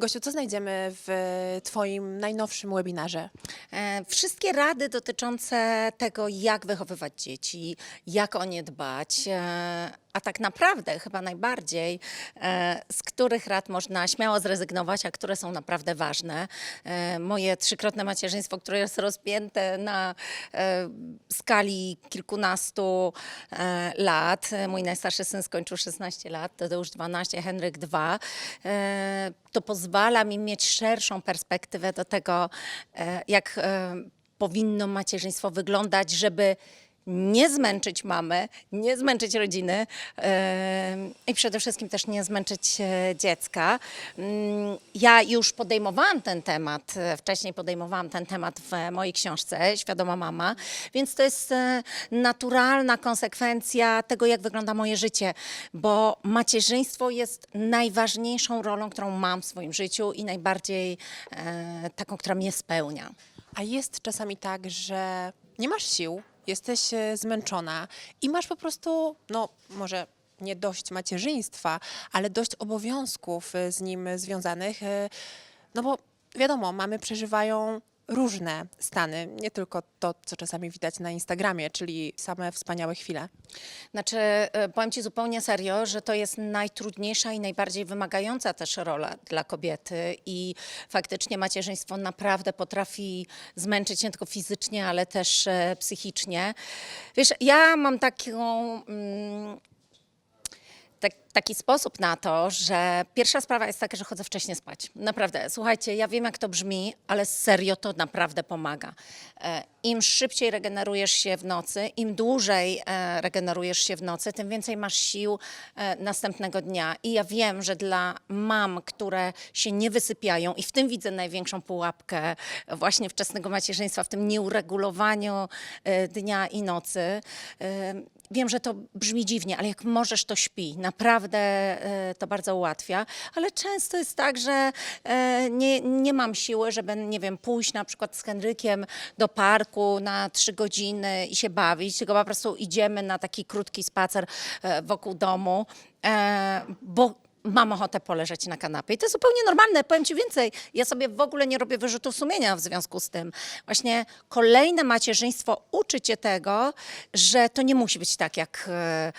Gosiu, co znajdziemy w Twoim najnowszym webinarze? E, Wszystkie rady dotyczące tego, jak wychowywać dzieci, jak o nie dbać, e, a tak naprawdę chyba najbardziej, e, z których rad można śmiało zrezygnować, a które są naprawdę ważne. E, Moje trzykrotne macierzyństwo, które jest rozpięte na e, skali kilkunastu lat. Mój najstarszy syn skończył 16 lat, Tadeusz 12, Henryk 2. E, To pozwala mi mieć szerszą perspektywę do tego, jak powinno macierzyństwo wyglądać, żeby nie zmęczyć mamy, nie zmęczyć rodziny e, i przede wszystkim też nie zmęczyć e, dziecka. Mm, Ja już podejmowałam ten temat, e, wcześniej podejmowałam ten temat w mojej książce Świadoma Mama, więc to jest e, naturalna konsekwencja tego, jak wygląda moje życie, bo macierzyństwo jest najważniejszą rolą, którą mam w swoim życiu i najbardziej e, taką, która mnie spełnia. A jest czasami tak, że nie masz sił, jesteś e, zmęczona i masz po prostu, no może nie dość macierzyństwa, ale dość obowiązków e, z nim związanych. e, No bo wiadomo, mamy przeżywają różne stany, nie tylko to, co czasami widać na Instagramie, czyli same wspaniałe chwile. Znaczy, e, powiem Ci zupełnie serio, że to jest najtrudniejsza i najbardziej wymagająca też rola dla kobiety i faktycznie macierzyństwo naprawdę potrafi zmęczyć nie tylko fizycznie, ale też e, psychicznie. Wiesz, ja mam taką... Mm, taki sposób na to, że pierwsza sprawa jest taka, że chodzę wcześniej spać. Naprawdę, słuchajcie, ja wiem jak to brzmi, ale serio to naprawdę pomaga. E, Im szybciej regenerujesz się w nocy, im dłużej e, regenerujesz się w nocy, tym więcej masz sił e, następnego dnia. I ja wiem, że dla mam, które się nie wysypiają i w tym widzę największą pułapkę właśnie wczesnego macierzyństwa, w tym nieuregulowaniu dnia i nocy. Wiem, że to brzmi dziwnie, ale jak możesz, to śpi. Naprawdę e, to bardzo ułatwia. Ale często jest tak, że e, nie, nie mam siły, żeby, nie wiem, pójść na przykład z Henrykiem do parku na trzy godziny i się bawić, tylko po prostu idziemy na taki krótki spacer e, wokół domu, bo mam ochotę poleżeć na kanapie. I to jest zupełnie normalne. Powiem Ci więcej, ja sobie w ogóle nie robię wyrzutów sumienia w związku z tym. Właśnie kolejne macierzyństwo uczy Cię tego, że to nie musi być tak, jak e,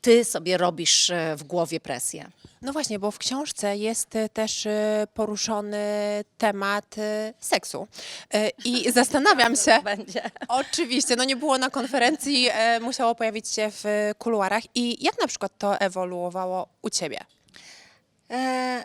Ty sobie robisz e, w głowie presję. No właśnie, bo w książce jest e, też poruszony temat seksu. I zastanawiam się, Będzie. Oczywiście, no nie było na konferencji, musiało pojawić się w kuluarach. I jak na przykład to ewoluowało u Ciebie? E,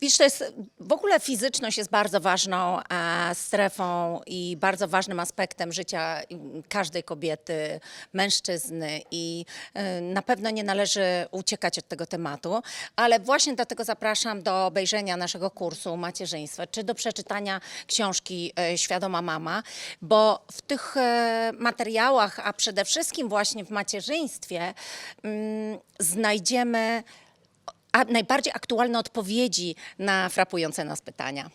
Wiesz, to jest, w ogóle fizyczność jest bardzo ważną e, strefą i bardzo ważnym aspektem życia każdej kobiety, mężczyzny i e, na pewno nie należy uciekać od tego tematu, ale właśnie dlatego zapraszam do obejrzenia naszego kursu macierzyństwa, czy do przeczytania książki e, Świadoma Mama, bo w tych e, materiałach, a przede wszystkim właśnie w macierzyństwie mm, znajdziemy a najbardziej aktualne odpowiedzi na frapujące nas pytania.